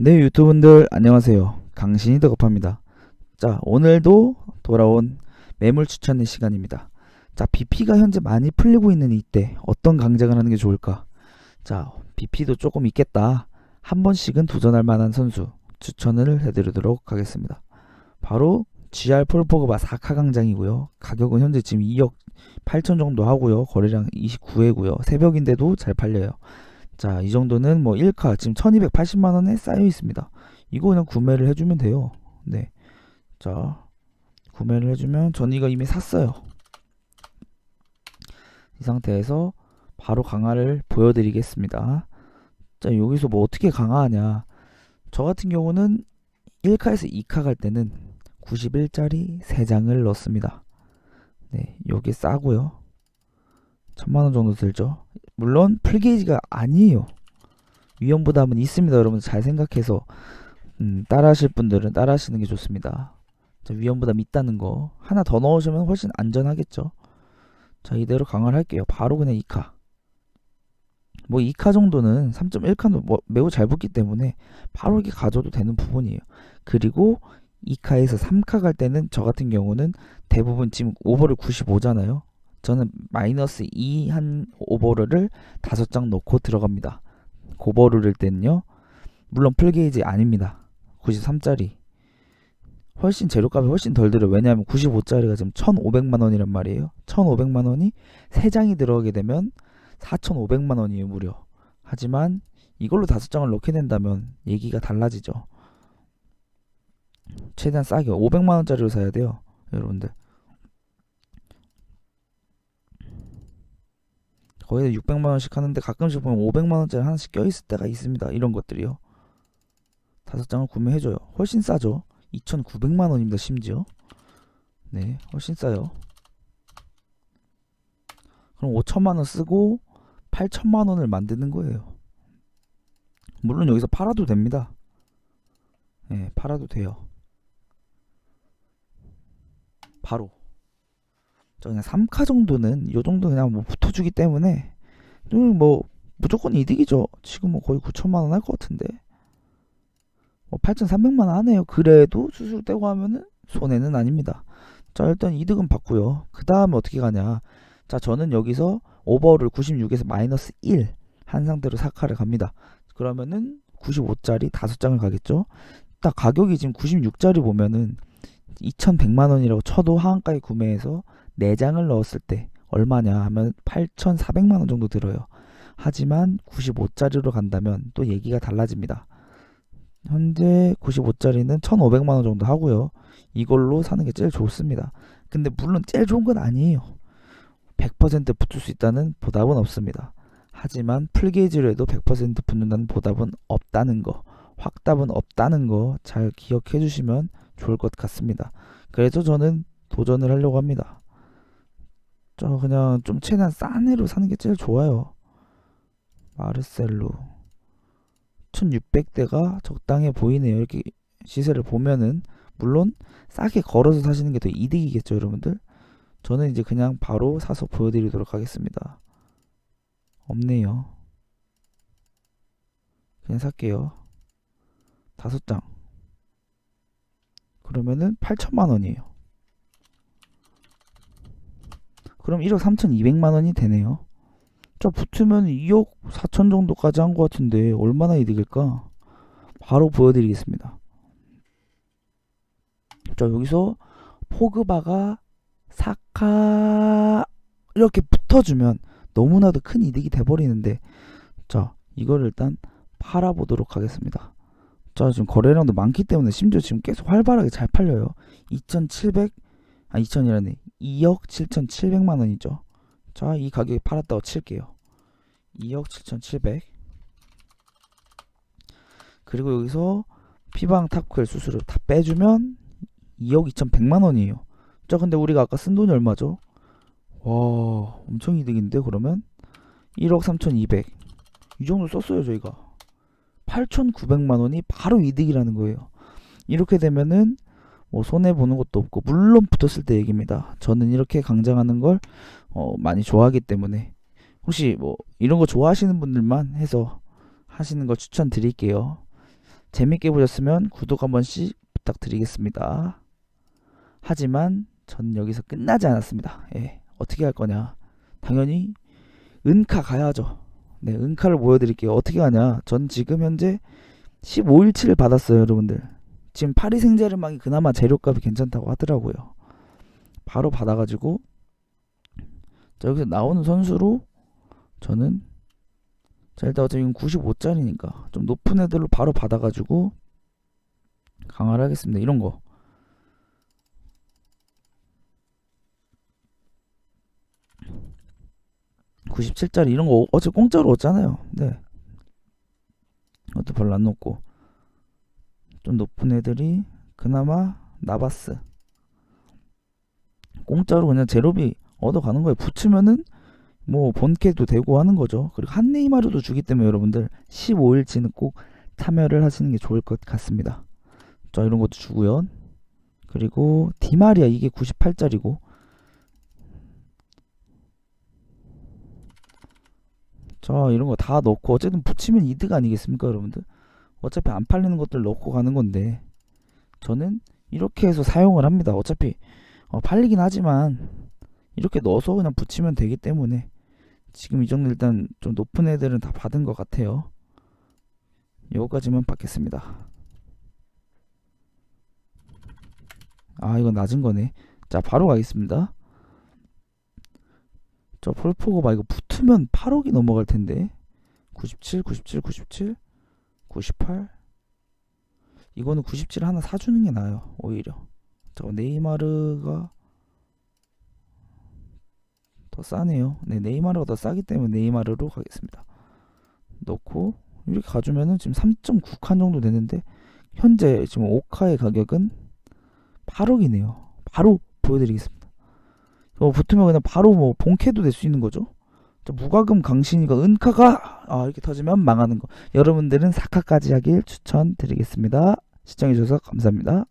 네 유튜브분들 안녕하세요. 강신이 더급합니다. 자 오늘도 돌아온 매물 추천의 시간입니다. 자 BP가 현재 많이 풀리고 있는 이때 어떤 강작을 하는 게 좋을까? 자 BP도 조금 있겠다. 한 번씩은 도전할 만한 선수 추천을 해드리도록 하겠습니다. 바로 GR 폴포그바 4카 강장이고요. 가격은 현재 지금 2억 8천 정도 하고요. 거래량 29회고요. 새벽인데도 잘 팔려요 자, 이 정도는 뭐 1카 지금 1280만 원에 쌓여 있습니다. 이거 그냥 구매를 해 주면 돼요. 네. 자, 구매를 해 주면 전 이거 이미 샀어요. 이 상태에서 바로 강화를 보여 드리겠습니다. 자, 여기서 뭐 어떻게 강화하냐. 저 같은 경우는 1카에서 2카 갈 때는 91짜리 3장을 넣습니다. 네, 여기 싸고요. 천만원 정도 들죠. 물론 풀게이지가 아니에요. 위험 부담은 있습니다. 여러분 잘 생각해서 음, 따라하실 분들은 따라하시는 게 좋습니다. 자, 위험 부담 있다는 거 하나 더 넣으시면 훨씬 안전하겠죠. 자 이대로 강화를 할게요. 바로 그냥 2카. 뭐 2카 정도는 3.1카는 뭐 매우 잘 붙기 때문에 바로 이렇게 가져도 되는 부분이에요. 그리고 2카에서 3카 갈 때는 저 같은 경우는 대부분 지금 오버를 95잖아요. 저는 마이너스 2 한 오버를 다섯 장 넣고 들어갑니다. 고버를 때는요. 물론 풀게이지 아닙니다. 93짜리. 훨씬 재료값이 훨씬 덜 들어요. 왜냐하면 95짜리가 지금 1,500만 원이란 말이에요. 1,500만 원이 3장이 들어가게 되면 4,500만 원이에요, 무려. 하지만 이걸로 다섯 장을 넣게 된다면 얘기가 달라지죠. 최대한 싸게 500만 원짜리로 사야 돼요, 여러분들. 거의 600만 원씩 하는데 가끔씩 보면 500만 원짜리 하나씩 껴 있을 때가 있습니다. 이런 것들이요. 다섯 장을 구매해줘요. 훨씬 싸죠. 2,900만 원입니다. 심지어. 네, 훨씬 싸요. 그럼 5천만 원 쓰고 8천만 원을 만드는 거예요. 물론 여기서 팔아도 됩니다. 네, 팔아도 돼요. 바로. 저 그냥 3카 정도는 요 정도 그냥 뭐 붙어주기 때문에 뭐 무조건 이득이죠. 지금 뭐 거의 9천만 원 할 것 같은데 뭐 8,300만 원 하네요. 그래도 수수료 떼고 하면은 손해는 아닙니다. 자 일단 이득은 받고요. 그 다음에 어떻게 가냐? 자 저는 여기서 오버를 96에서 마이너스 1 한 상태로 4카를 갑니다. 그러면은 95짜리 5장을 가겠죠. 딱 가격이 지금 96짜리 보면은 2,100만 원이라고 쳐도 하한가에 구매해서 4장을 넣었을 때 얼마냐 하면 8,400만 원 정도 들어요. 하지만 95짜리로 간다면 또 얘기가 달라집니다. 현재 95짜리는 1,500만 원 정도 하고요. 이걸로 사는 게 제일 좋습니다. 근데 물론 제일 좋은 건 아니에요. 100% 붙을 수 있다는 보답은 없습니다. 하지만 풀게이지로 해도 100% 붙는다는 보답은 없다는 거, 확답은 없다는 거 잘 기억해 주시면 좋을 것 같습니다. 그래서 저는 도전을 하려고 합니다. 저 그냥 좀 최대한 싼 애로 사는 게 제일 좋아요. 마르셀로 1600대가 적당해 보이네요. 이렇게 시세를 보면은 물론 싸게 걸어서 사시는 게 더 이득이겠죠, 여러분들. 저는 이제 그냥 바로 사서 보여드리도록 하겠습니다. 없네요. 그냥 살게요. 다섯 장. 그러면은 8천만 원이에요. 그럼 1억 3,200만 원이 되네요. 자, 붙으면 2억 4천 정도까지 한 것 같은데 얼마나 이득일까? 바로 보여드리겠습니다. 자, 여기서 포그바가 사카 이렇게 붙어주면 너무나도 큰 이득이 돼버리는데 자, 이걸 일단 팔아보도록 하겠습니다. 자, 지금 거래량도 많기 때문에 심지어 지금 계속 활발하게 잘 팔려요. 2,700, 아, 2,000이라네. 2억 7,700만 원이죠. 자, 이 가격에 팔았다고 칠게요. 2억 7,700. 그리고 여기서 피방 타클 수수료 다 빼주면 2억 2,100만 원이에요. 자, 근데 우리가 아까 쓴 돈이 얼마죠? 와, 엄청 이득인데 그러면 1억 3,200. 이 정도 썼어요, 저희가. 8,900만 원이 바로 이득이라는 거예요. 이렇게 되면은 뭐 손해 보는 것도 없고 물론 붙었을 때 얘기입니다. 저는 이렇게 강장하는 걸 어, 많이 좋아하기 때문에 혹시 뭐 이런 거 좋아하시는 분들만 해서 하시는 걸 추천드릴게요. 재밌게 보셨으면 구독 한 번씩 부탁드리겠습니다. 하지만 전 여기서 끝나지 않았습니다. 예, 어떻게 할 거냐? 당연히 은카 가야죠. 네, 은카를 보여드릴게요. 어떻게 가냐? 전 지금 현재 15일치를 받았어요, 여러분들. 지금 파리 생제르맹이 그나마 재료값이 괜찮다고 하더라고요. 바로 받아가지고 자 여기서 나오는 선수로 저는 자 일단 어차피 이건 95짜리니까 좀 높은 애들로 바로 받아가지고 강화를 하겠습니다. 이런 거. (97짜리) 이런 거 어차피 공짜로 얻잖아요 네 그것도 별로 안 높고 좀 높은 애들이 그나마 나바스 공짜로 그냥 제로비 얻어가는 거예요. 붙으면은 뭐 본캐도 되고 하는 거죠. 그리고 한 네이마르도 주기 때문에 여러분들 15일치는 꼭 참여를 하시는 게 좋을 것 같습니다. 자 이런 것도 주고요. 그리고 디마리아 이게 98짜리고. 자 이런 거 다 넣고 어쨌든 붙이면 이득 아니겠습니까 여러분들 어차피 안 팔리는 것들 넣고 가는 건데 저는 이렇게 해서 사용을 합니다. 어차피 어, 팔리긴 하지만 이렇게 넣어서 그냥 붙이면 되기 때문에 지금 이 정도 일단 좀 높은 애들은 다 받은 것 같아요. 요거까지만 받겠습니다. 아 이건 낮은 거네. 자 바로 가겠습니다. 저 폴포고바 이거 붙으면 8억이 넘어갈 텐데. 97 97 97 98 이거는 97 하나 사주는 게 나아요 오히려. 저 네이마르가 더 싸네요. 네 네이마르가 더 싸기 때문에 네이마르로 가겠습니다. 넣고 이렇게 가주면은 지금 3.9칸 정도 되는데 현재 지금 오카의 가격은 8억이네요. 바로 보여드리겠습니다. 어, 붙으면 그냥 바로 뭐 본캐도 될 수 있는 거죠? 자, 무과금 강신이가 은카가 아, 이렇게 터지면 망하는 거. 여러분들은 사카까지 하길 추천드리겠습니다. 시청해주셔서 감사합니다